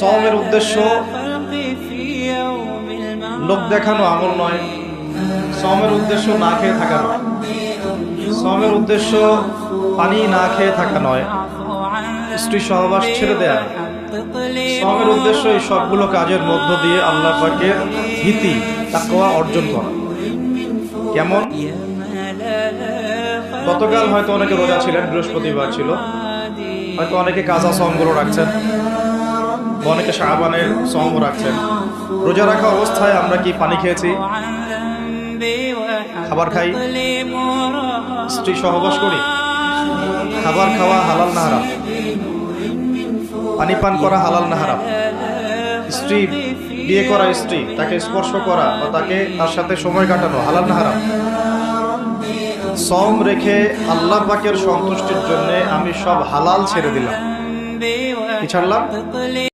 সওমের উদ্দেশ্য লোক দেখানো আমল নয়। সমের উদ্দেশ্য না খেয়ে থাকা নয়। সমের উদ্দেশ্য পানি না খেয়ে থাকা নয়। স্ত্রী সহবাস ছেড়ে দেয়া। নয়। সওমের উদ্দেশ্য এই সবগুলো কাজের মধ্য দিয়ে আল্লাহ পাকের ভীতি, তাকওয়া অর্জন করা। কেমন? গতকাল হয়তো অনেকে রোজা ছিলেন, বৃহস্পতিবার ছিল। হয়তো অনেকে কাজা সমগুলো রাখছেন। অনেকে শাহবানের সম রাখছেন। রোজা রাখা অবস্থায় আমরা কি পানি খেয়েছি? খাবার খাই? স্ত্রী সহবাস করি? খাবার খাওয়া হালাল না হারাম? পানি পান করা হালাল না হারাম? স্ত্রী, বিয়ে করা স্ত্রী, তাকে স্পর্শ করা বা তাকে তার সাথে সময় কাটানো হালাল না হারাম? সম রেখে আল্লাহ পাকের সন্তুষ্টির জন্য আমি সব হালাল ছেড়ে দিলাম। কি ছাড়লাম?